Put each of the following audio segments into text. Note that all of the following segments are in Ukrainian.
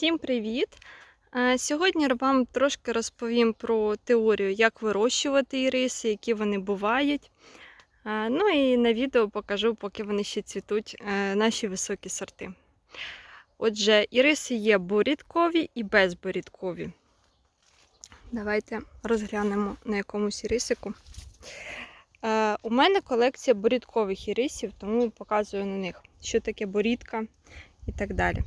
Всім привіт! Е, Сьогодні вам трошки розповім про теорію, як вирощувати іриси, які вони бувають. Е, Ну і на відео покажу, поки вони ще цвітуть, е, наші високі сорти. Отже, іриси є борідкові і безборідкові. Давайте розглянемо на якомусь ірисику. У мене колекція борідкових ірисів, тому показую на них, що таке борідка і так далі.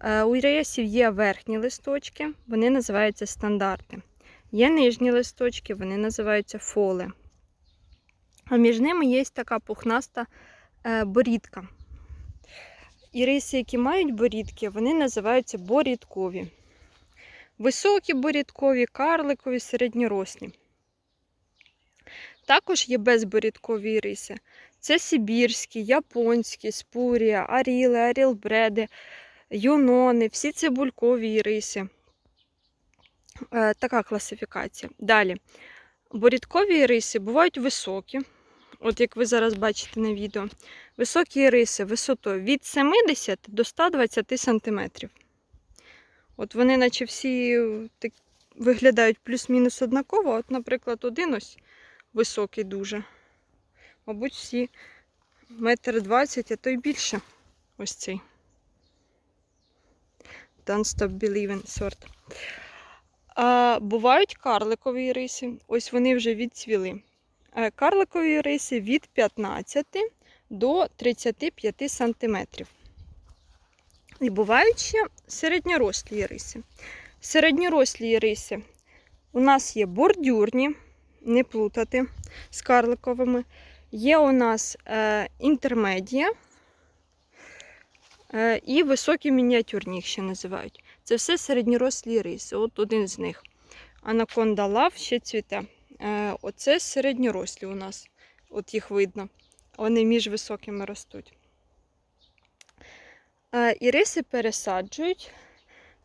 Е, У ірисів є верхні листочки, вони називаються стандарти. Є нижні листочки, вони називаються фоли. А між ними є така пухнаста е, борідка. Іриси, які мають борідки, вони називаються борідкові. Високі борідкові, карликові, середньорослі. Також є безборідкові іриси. Це сибірські, японські, спурія, аріли, арілбреди, юнони, всі цибулькові іриси. Е, така класифікація. Далі. Борідкові іриси бувають високі, от як ви зараз бачите на відео. Високі іриси висотою від 70 до 120 см. От вони, наче всі так, виглядають плюс-мінус однаково. От, наприклад, один ось високий дуже. Мабуть, всі метр двадцять, а то й більше. Ось цей. Don't Stop Believing сорт. А, бувають карликові риси. Ось вони вже відцвіли. Е, Карликові риси від 15 до 35 см. І бувають ще середньорослі риси. Середньорослі риси у нас є бордюрні, не плутати з карликовими. Є у нас е, інтермедія і високі мініатюрні їх ще називають. Це все середньорослі риси. От один з них. Анаконда лав ще цвіте. Е, оце середньорослі у нас. От їх видно. Вони між високими ростуть. Е, іриси пересаджують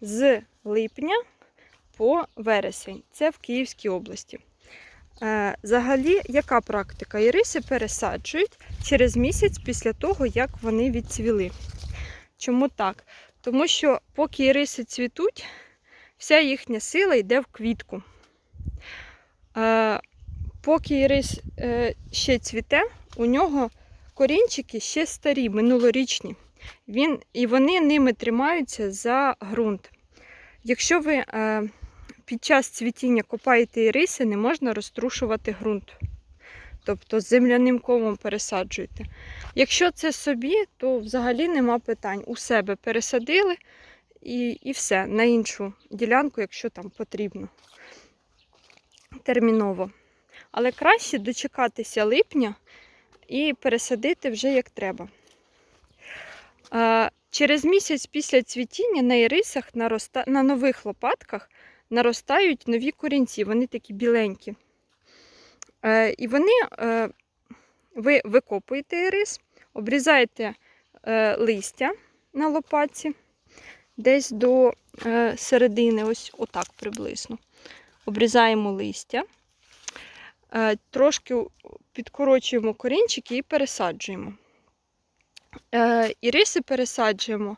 з липня по вересень. Це в Київській області. Е, Взагалі, яка практика? Іриси пересаджують через місяць після того, як вони відцвіли. Чому так? Тому що поки іриси цвітуть, вся їхня сила йде в квітку. Е, Поки ірис е, ще цвіте, у нього корінчики ще старі, минулорічні. Він, І вони ними тримаються за ґрунт. Якщо ви е, під час цвітіння копаєте іриси, не можна розтрушувати ґрунт. Тобто земляним комом пересаджуєте. Якщо це собі, то взагалі нема питань. У себе пересадили і, і все, на іншу ділянку, якщо там потрібно. Терміново. Але краще дочекатися липня і пересадити вже як треба. Через місяць після цвітіння на ірисах на нових лопатках наростають нові корінці, вони такі біленькі. Е, І вони, е, ви викопуєте ірис, обрізаєте е, листя на лопатці десь до середини, ось отак приблизно. Обрізаємо листя, трошки підкорочуємо корінчики і пересаджуємо. Е, Іриси пересаджуємо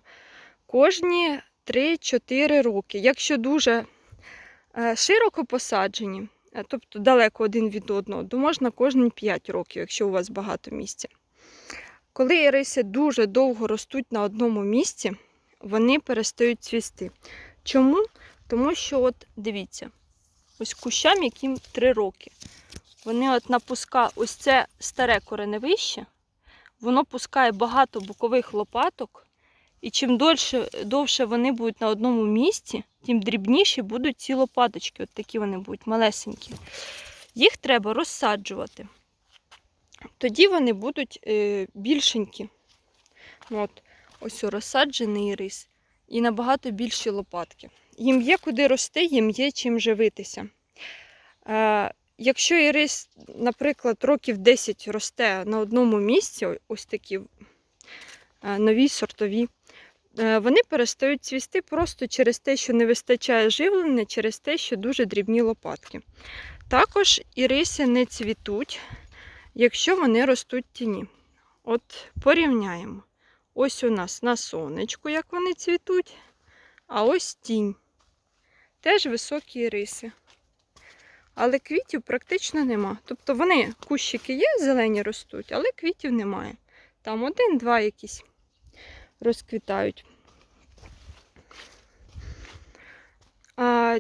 кожні 3-4 роки. Якщо дуже широко посаджені, тобто далеко один від одного, то можна кожні 5 років, якщо у вас багато місця. Коли іриси дуже довго ростуть на одному місці, вони перестають цвісти. Чому? Тому що, от дивіться, ось кущам, яким 3 роки. Вони от напускають ось це старе кореневище, воно пускає багато бокових лопаток, і чим довше, довше вони будуть на одному місці, тим дрібніші будуть ці лопаточки. От такі вони будуть малесенькі. Їх треба розсаджувати. Тоді вони будуть е, більшенькі. От, ось розсаджений рис. І набагато більші лопатки. Їм є куди рости, їм є чим живитися. Е, Якщо ірис, наприклад, років 10 росте на одному місці, ось такі е, нові сортові, вони перестають цвісти просто через те, що не вистачає живлення, через те, що дуже дрібні лопатки. Також іриси не цвітуть, якщо вони ростуть в тіні. От порівняємо. Ось у нас на сонечку, як вони цвітуть, а ось тінь. Теж високі риси. Але квітів практично нема. Тобто вони, кущики є, зелені ростуть, але квітів немає. Там один-два якісь розквітають.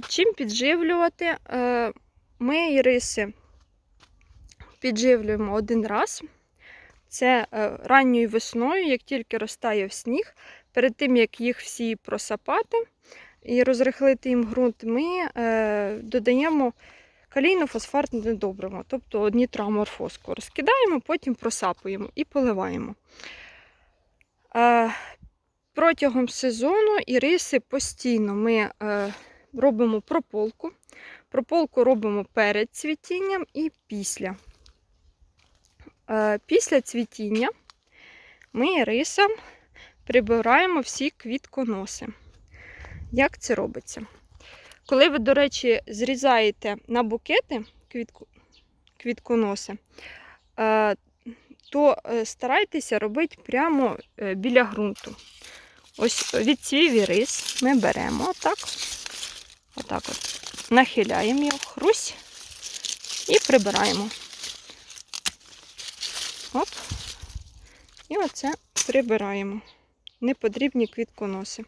Чим підживлювати? Е, Ми іриси підживлюємо один раз. Це е, ранньою весною, як тільки розтає в сніг, перед тим як їх всі просапати і розрихлити їм ґрунт, ми е, додаємо калійно-фосфатне добриво, тобто нітроаморфоску. Розкидаємо, потім просапуємо і поливаємо. Е, протягом сезону іриси постійно ми е, робимо прополку. Прополку робимо перед цвітінням і після. Е, Після цвітіння ми рисам прибираємо всі квітконоси. Як це робиться? Коли ви, до речі, зрізаєте на букети квітку, квітконоси, то е, старайтеся робити прямо е, біля ґрунту. Ось відцвів рис ми беремо отак, отак от, нахиляємо його, хрусь і прибираємо. Оп. І оце прибираємо. Непотрібні квітконоси.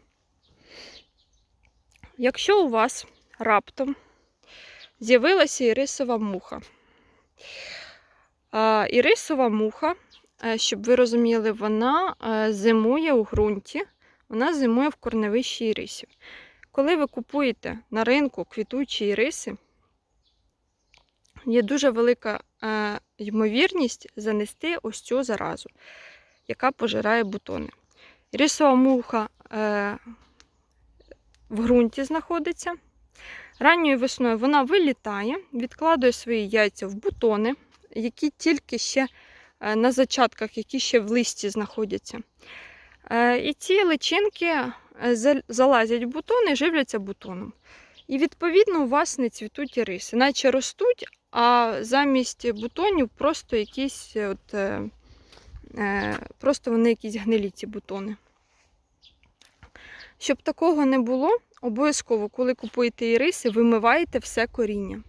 Якщо у вас раптом з'явилася ірисова муха, а, ірисова муха, е, щоб ви розуміли, вона е, зимує у ґрунті, вона зимує в корневищі ірисів. Коли ви купуєте на ринку квітучі іриси, є дуже велика е, ймовірність занести ось цю заразу, яка пожирає бутони. Ірисова муха в ґрунті знаходиться. Ранньою весною вона вилітає, відкладує свої яйця в бутони, які тільки ще е, на зачатках, які ще в листі знаходяться. Е, І ці личинки е, залазять в бутони живляться бутоном. І відповідно у вас не цвітуть іриси, наче ростуть, а замість бутонів просто якісь от, просто вони якісь гнилі ці бутони. Щоб такого не було, обов'язково, коли купуєте іриси, вимиваєте все коріння.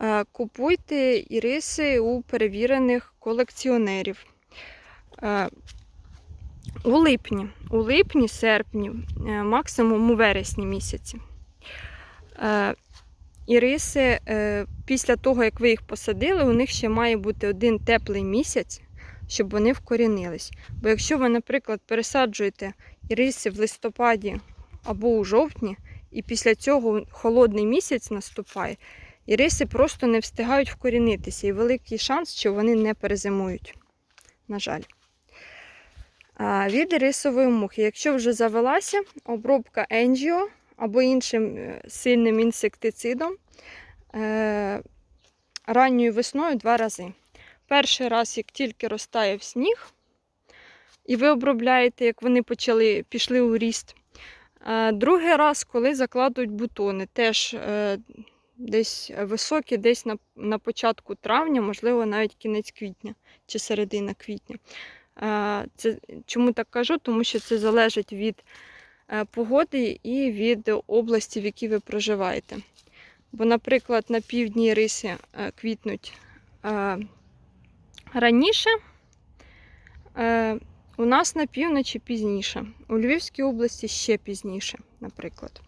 Е, Купуйте іриси у перевірених колекціонерів. Е, У липні, у липні, серпні, е, максимум у вересні місяці. Іриси після того, як ви їх посадили, у них ще має бути один теплий місяць, щоб вони вкорінились. Бо якщо ви, наприклад, пересаджуєте іриси в листопаді або у жовтні, і після цього холодний місяць наступає, іриси просто не встигають вкорінитися, і великий шанс, що вони не перезимують. На жаль. А, від ірисової мухи. Якщо вже завелася, обробка енджіо або іншим е, сильним інсектицидом е, ранньою весною два рази. Перший раз, як тільки розтає в сніг, і ви обробляєте, як вони почали, пішли у ріст. Другий раз, коли закладують бутони, теж е, десь високі, десь на, на початку травня, можливо, навіть кінець квітня чи середина квітня. Е, Це, чому так кажу? Тому що це залежить від е, погоди і від області, в якій ви проживаєте. Бо, наприклад, на півдні риси е, квітнуть е, раніше. Е, у нас на півночі пізніше. У Львівській області ще пізніше, наприклад.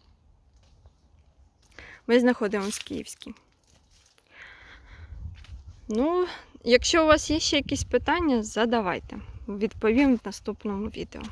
Ми знаходимося в Київській. Ну, якщо у вас є ще якісь питання, задавайте. Відповім в наступному відео.